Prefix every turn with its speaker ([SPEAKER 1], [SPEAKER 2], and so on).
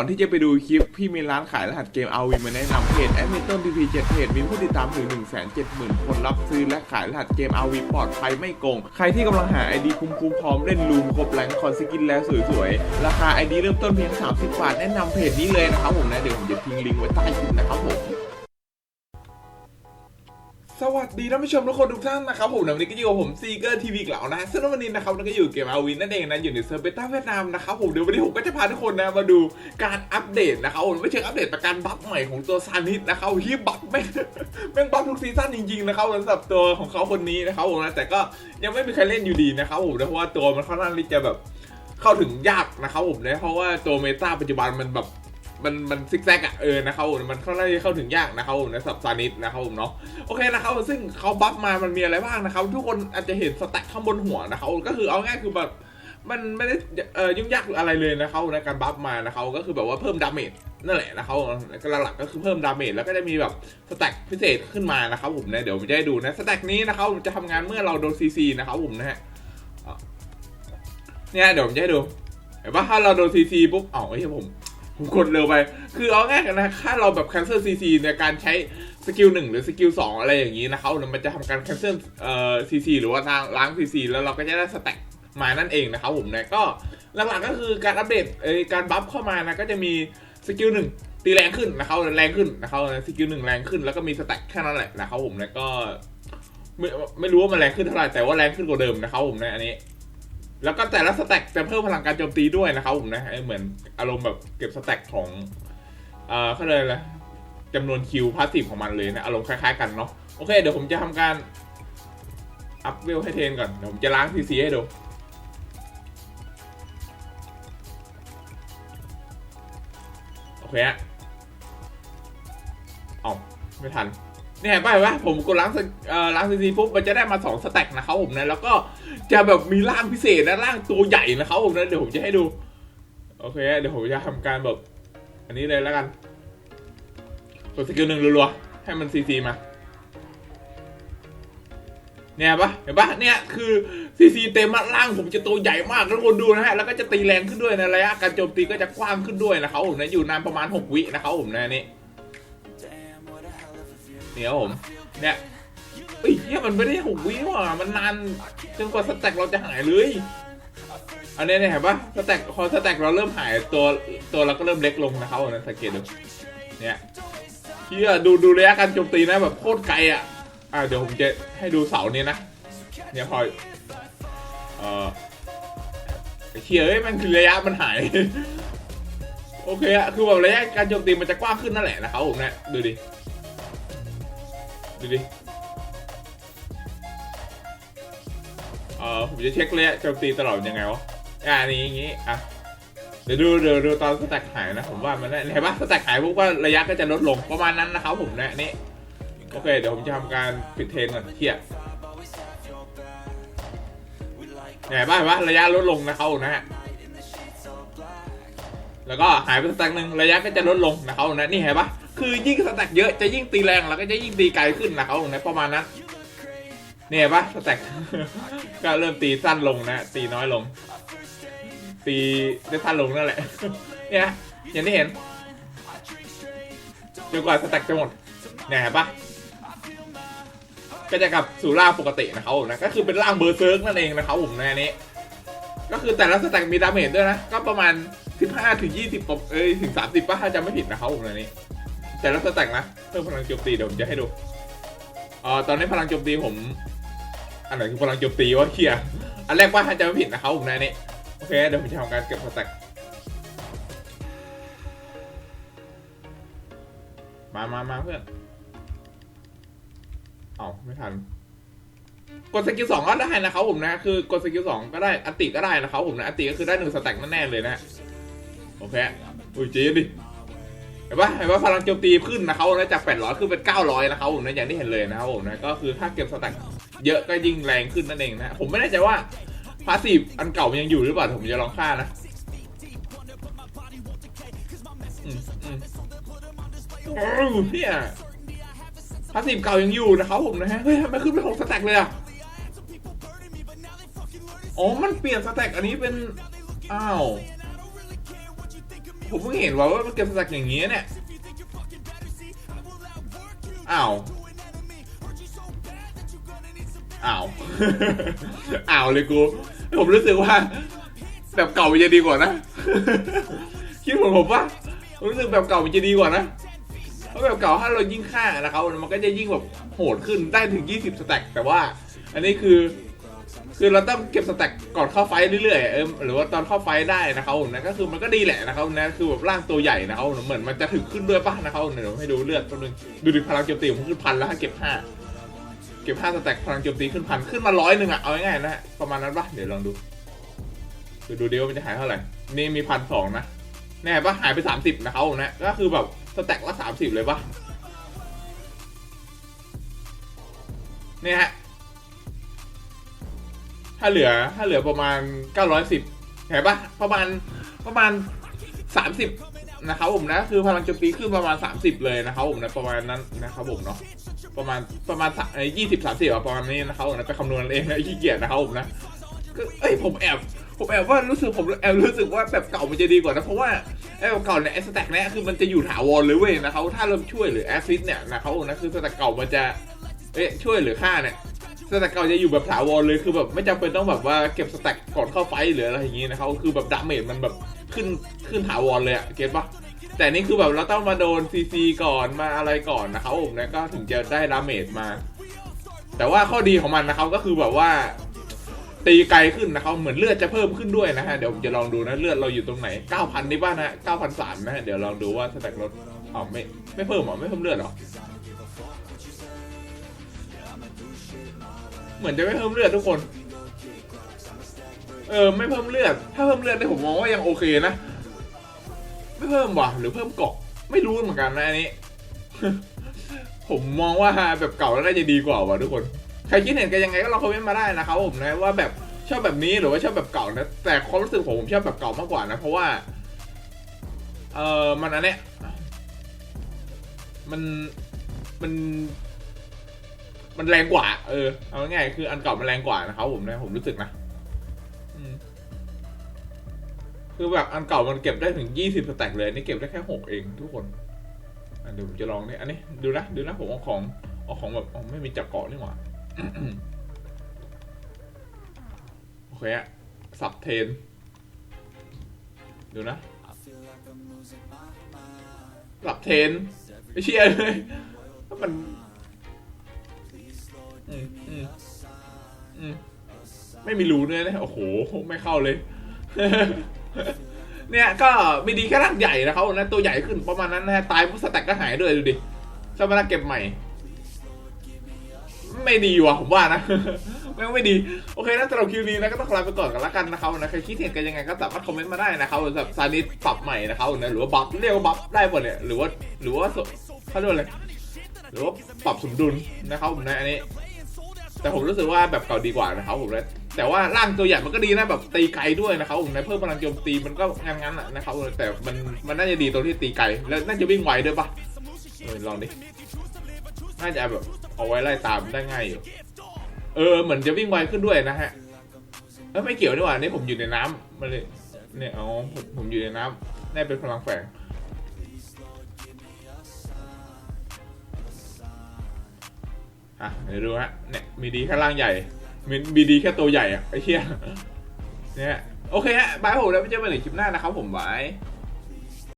[SPEAKER 1] อนที่จะไปดูคลิป พี่มีร้านขายรหัสเกมเอาวีมาแนะนำเพจแอดมินต้นพีพีเจ็ดเพจมีผู้ติดตามถึง 170,000 คนรับซื้อและขายรหัสเกมเอาวีปลอดภัยไม่โกง ใครที่กำลังหาไอดีคุ้มๆพร้อมเล่นลูมครบแรงคอนสกินแล้วสวยๆ ราคา ID เริ่มต้นเพียง 30 บาท แนะนำเพจนี้เลยนะครับผมนะ เดี๋ยวผมจะทิ้งลิงก์ไว้ใต้คลิปนะครับผม สวัสดีท่านผู้ชมทุกคนทุกท่านนะครับผมวันนี้ก็อยู่กับผมซีเกอร์ทีวีกล่าวนะซึ่งวันนี้นะครับเราก็อยู่เกมอาวินนั่นเองนะอยู่ในเซิร์ฟเบต้าเวียดนามนะครับผมเดี๋ยววันนี้ผมก็จะพาทุกคนนะมาดูการอัปเดตนะครับผมไม่เชิงอัปเดตแต่การบัฟใหม่ของตัวซานิสนะครับที่บัฟแม่งแม่งบัฟทุกซีซั่นจริงๆนะครับสำหรับตัวของเขาคนนี้นะครับผมนะแต่ก็ยังไม่มีใครเล่นอยู่ดีนะครับผมนะเพราะว่าตัวมันค่อนข้างที่จะแบบเข้าถึงยากนะครับผมนะเพราะว่าตัวเมตาปัจจุบันมันแบบ มันมันซิกแซกอะเออนะครับผมมันค่อนข้างที่เข้าถึงยากนะครับผมนะสับซานิสนะครับผมเนาะโอเคนะครับซึ่งเขาบัฟมามันมีอะไรบ้างนะครับ ทุกคนอาจจะเห็นสแต็กข้างบนหัวนะครับก็คือเอาง่ายคือแบบมันไม่ได้เอ่อยุ่งยากอะไรเลยนะครับในการบัฟมานะครับก็คือแบบว่าเพิ่มดาเมจนั่นแหละนะครับก็หลักๆก็คือเพิ่มดาเมจแล้วก็จะมีแบบสแต็กพิเศษขึ้นมานะครับผมนะเดี๋ยวผมจะให้ดูนะสแต็กนี้นะครับจะทำงานเมื่อเราโดนซีซีนะครับผมนะฮะเนี่ยเดี๋ยวผมจะให้ดูเห็นปะถ้าเราโดนซีซีปุ๊บเอ้าไอ้ผม กดเร็วไป คือเอาง่ายกันนะ ถ้าเราแบบ cancel CC ในการใช้สกิลหนึ่งหรือสกิลสองอะไรอย่างนี้นะครับมันจะทำการ cancel เอ่อ CC หรือว่าทางล้าง CC แล้วเราก็จะได้สแต็กมานั่นเองนะครับผมนะก็หลักๆก็คือการอัปเดตเอ่อการบัฟเข้ามานะก็จะมีสกิลหนึ่งตีแรงขึ้นนะครับแรงขึ้นนะครับสกิลหนึ่งแรงขึ้นแล้วก็มีสแต็กแค่นั้นแหละนะครับผมนะก็ไม่ไม่รู้ว่ามันแรงขึ้นเท่าไหร่แต่ว่าแรงขึ้นกว่าเดิมนะครับผมในะอันนี้ แล้วก็แต่ละสแต็กจะเพิ่มพลังการโจมตีด้วยนะครับผมนะเหมือนอารมณ์แบบเก็บสแต็กของเอ่อเขาเลยกอะจำนวนคิวพาสซีฟของมันเลยนะอารมณ์คล้ายๆกันเนาะโอเคเดี๋ยวผมจะทำการอัพเวลให้เทนก่อนเดี๋ยวผมจะล้างซีซีให้ดูโอเคฮะอ้าไม่ทัน เนี่ยเห็นป่ะเห็นป่ะผมกดล้างสเอ่อล้างซีซีปุ๊บมันจะได้มาสองสแต็กนะครับผมนะแล้วก็จะแบบมีร่างพิเศษนะร่างตัวใหญ่นะครับผมนะเดี๋ยวผมจะให้ดูโอเคเดี๋ยวผมจะทำการแบบ อันนี้เลยแล้วกันกดสกิลหนึ่งรัวๆให้มันซีซีมาเนี่ยปะเห็นปะเนี่ยคือซีซีเต็มอะร่างผมจะตัวใหญ่มากทุกคนดูนะฮะแล้วก็จะตีแรงขึ้นด้วยนะระยะการโจมตีก็จะกว้างขึ้นด้วยนะครับผมนะอยู่นานประมาณหกวินะครับผมนะอันนี่ เนี่ยครับผมเนี่ยเอ้ยเนี่ยมันไม่ได้หกวิว่ะมันนานจนกว่าสแต็กเราจะหายเลยอันนี้เนี่ยเห็นปะสแต็กพอสแต็กเราเริ่มหายตัวตัวเราก็เริ่มเล็กลงนะครับนะสังเกตดูเนี่ยเฮียดูดูระยะการโจมตีนะแบบโคตรไกลอะอ่าเดี๋ยวผมจะให้ดูเสานี้นะเนี่ยพอเออเฮียเอ้ยมันคือระยะมันหาย โอเคอะคือแบบระยะการโจมตีมันจะกว้างขึ้นนั่นแหละนะครับผมเนี่ยดูดิ ดูดิเออผมจะเช็คเลยะโจมตีตลอดยังไงวะอ่านี่อย่างงี้อะเดี๋ยวดูเดี๋ยวดูตอนสแต็กหายนะผมว่ามันได้เห็นปะสแต็กหายปุ๊บก็ระยะก็จะลดลงประมาณนั้นนะครับผมนะนี่โอเคเดี๋ยวผมจะทำการปิดเทนก่อนเทียบเนี่ยเห็นปะเห็นปะระยะลดลงนะครับนะฮะแล้วก็หายไปสแต็กหนึ่งระยะก็จะลดลงนะครับนะนี่เห็นปะ คือยิ่งสแต็กเยอะจะยิ่งตีแรงแล้วก็จะยิ่งตีไกลขึ้นนะครับผมนะประมาณนั้นเนี่ยปะสแต็กก็เริ่มตีสั้นลงนะ ตีน้อยลง ตีได้สั้นลงนั่นแหละ เนี่ยอย่างที่เห็นจนกว่าสแต็กจะหมดเนี่ยเห็นปะก็จะกลับสู่ร่างปกตินะครับผมนะก็คือเป็นร่างเบอร์เซิร์กนั่นเองนะครับผมในอันนี้ ก็คือแต่ละสแต็กมีดาเมจด้วยนะ ก็ประมาณ 15ถึง20ปเอ้ยถึง 30ป่ะถ้าจำไม่ผิดนะครับผมในนี้ แต่ละสแต็กนะเพิ่มพลังโจมตีเดี๋ยวผมจะให้ดูเอ่อตอนนี้พลังโจมตีผม อันไหนคือพลังโจมตีวะเฮียอันแรกว่าถ้าจำไม่ผิดนะครับผมในนี้โอเคเดี๋ยวผมจะทำการเก็บสแต็กมามามาเพื่อน เอาไม่ทัน กดสกิลสองก็ได้นะครับผมนะ คือกดสกิลสองก็ได้อติก็ได้นะครับผมนะอติก็คือได้หนึ่งสแต็กแน่ๆเลยนะ โอเค อุ้ยเจ๊ดิ ห็นปะเห็นปะพลังโจมตีขึ้นนะครับนะจาก800ขึ้นเป็น900นะครับผมนะอย่างที่เห็นเลยนะครับผมนะก็คือถ้าเก็บสแต็กเยอะก็ยิ่งแรงขึ้นนั่นเองนะผมไม่แน่ใจว่าพาสซีฟอันเก่ามันยังอยู่หรือเปล่าผมจะลองฆ่านะอืมอืมโอ้ยเฮียพาสซีฟเก่ายังอยู่นะครับผมนะฮะเฮ้ยทำไมขึ้นไปหกสแต็กเลยอะอ๋อมันเปลี่ยนสแต็กอันนี้เป็นอ้าว ผมเพิ่งเห็นว่าว่ามันเก็บสแต็กอย่างงี้เนี่ย อ้าว อ้าว อ้าวเลยกู ผมรู้สึกว่า แบบเก่ามันจะดีกว่านะ คิดเหมือนผมว่าผมรู้สึกแบบเก่ามันจะดีกว่านะเพราะแบบเก่าถ้าเรายิ่งฆ่านะครับมันก็จะยิ่งแบบโหดขึ้นได้ถึง 20สแต็กแต่ว่า อันนี้คือ คือเราต้องเก็บสแต็กก่อนเข้าไฟเรื่อยๆเออหรือว่าตอนเข้าไฟได้นะครับผมนะก็คือมันก็ดีแหละนะครับนะคือแบบร่างตัวใหญ่นะครับเหมือนมันจะถึงขึ้นด้วยป่ะนะครับเดี๋ยวให้ดูเลือดตัวนึงดูดิพลังโจมตีผมขึ้นพันแล้วเก็บห้าเก็บห้าสแต็กพลังโจมตีขึ้นพันขึ้นมาร้อยหนึ่งอะเอาง่ายๆนะฮะประมาณนั้นป่ะเดี๋ยวลองดูดูดูเดิว่ามันจะหายเท่าไหร่นี่มีพันสองนะแน่ป่ะหายไปสามสิบนะครับผมนะก็คือแบบสแต็กละสามสิบเลยป่ะเนี่ยฮะ ถ้าเหลือถ้าเหลือประมาณ 910เห็นปะประมาณประมาณ 30 นะครับผมนะ คือพลังโจมตีขึ้นประมาณ 30 เลยนะครับผมนะประมาณนั้นนะครับผมเนาะประมาณประมาณยี่สิบสามสิบประมาณนี้นะครับผมนะไปคำนวณเองนะขี้เกียจนะครับผมนะก็เอ้ยผมแอบผมแอบว่ารู้สึกผมแอบรู้สึกว่าแบบเก่ามันจะดีกว่านะเพราะว่าไอ้แบบเก่าเนี่ยไอ้สแต็กเนี่ยคือมันจะอยู่ถาวรเลยเว้ยนะครับถ้าเราช่วยหรือแอสซิดเนี่ยนะครับผมนะคือสแต็กเก่ามันจะเอ๊ะช่วยหรือฆ่าเนี่ย สแต็กเก่าจะอยู่แบบถาวรเลยคือแบบไม่จำเป็นต้องแบบว่าเก็บสแต็กก่อนเข้าไฟหรืออะไรอย่างงี้นะครับคือแบบดาเมจมันแบบขึ้นขึ้นถาวรเลยอะเก็ตปะแต่นี่คือแบบเราต้องมาโดนซีซีก่อนมาอะไรก่อนนะครับผมนะก็ถึงจะได้ดาเมจมา แต่ว่าข้อดีของมันนะครับก็คือแบบว่าตีไกลขึ้นนะครับเหมือนเลือดจะเพิ่มขึ้นด้วยนะฮะเดี๋ยวผมจะลองดูนะเลือดเราอยู่ตรงไหน 9,000นี่บ้านนะ9,003นะฮะเดี๋ยวลองดูว่าสแต็กลดอ๋อไม่ไม่เพิ่มหรอไม่เพิ่มเลือดหรอ เหมือนจะไม่เพิ่มเลือดทุกคน เออไม่เพิ่มเลือด ถ้าเพิ่มเลือดได้ผมมองว่ายังโอเคนะ ไม่เพิ่มว่ะ หรือเพิ่มเกาะ ไม่รู้เหมือนกันนะอันนี้ ผมมองว่าแบบเก่าแล้วน่าจะดีกว่าว่ะทุกคน ใครคิดเห็นกันยังไงก็ลองคอมเมนต์มาได้นะครับผมนะว่าแบบชอบแบบนี้หรือว่าชอบแบบเก่านะ แต่ความรู้สึกผมผมชอบแบบเก่ามากกว่านะ เพราะว่า เออมันอันเนี้ยมันมัน มันแรงกว่า เออ เอาง่ายๆคืออันเก่ามันแรงกว่านะครับผมนะผมรู้สึกนะคือแบบอันเก่ามันเก็บได้ถึงยี่สิบสแต็กเลยนี่เก็บได้แค่หกเองทุกคนอะเดี๋ยวผมจะลองนี่อันนี้ดูนะดูนะผมเอาของเอาของแบบไม่มีจับเกาะนี่หว่าโอเคอะสับเทน ดูนะสับเทนไม่เชี่ยเลยมัน อืมอืมไม่มีรูเนื้อเลยโอ้โห ไม่เข้าเลย เนี่ยก็มีดีแค่ร่างใหญ่นะครับนะตัวใหญ่ขึ้นประมาณนั้นนะตายปุ๊บสแต็กก็หายด้วยดูดิชอบมาเก็บใหม่ ไม่ดีว่ะผมว่านะไม่ไม่ดี โอเคนะสำหรับคิวนี้นะก็ต้องลาไปก่อนกันละกันนะครับนะใครคิดเห็นกันยังไงก็สามารถคอมเมนต์มาได้นะครับสำหรับซานิสปรับใหม่นะครับนะหรือว่าบัฟเรียกว่าบัฟได้หมดเนี่ยหรือว่า หรือว่าเขาเรียกอะไรหรือว่าปรับสมดุลนะครับผมนะอันนี้ แต่ผมรู้สึกว่าแบบเก่าดีกว่านะครับผมนะแต่ว่าร่างตัวใหญ่มันก็ดีนะแบบตีไกลด้วยนะครับผมนเพิ่มพลังโจมตีมันก็งั้นๆอะนะครับแต่มันมันน่าจะดีตรงที่ตีไกลแล้วน่าจะวิ่งไวด้วยปะลองดิน่าจะแบบเอาไว้ไล่ตามได้ง่ายอยู่เออเหมือนจะวิ่งไวขึ้นด้วยนะฮะเออไม่เกี่ยวนี่หว่านี่ผมอยู่ในน้ำมันเลยเนี่ยอ๋อผมอยู่ในน้ำน่าเป็นพลังแฝง อะเดี๋ยวดูฮะเนี่ยมีดีแค่ร่างใหญ่มีมีดีแค่ตัวใหญ่อะไอ้เชี่ยเนี่ยโอเคฮะบายผมแล้วไปเจอกันใหม่ในคลิปหน้านะครับผมบาย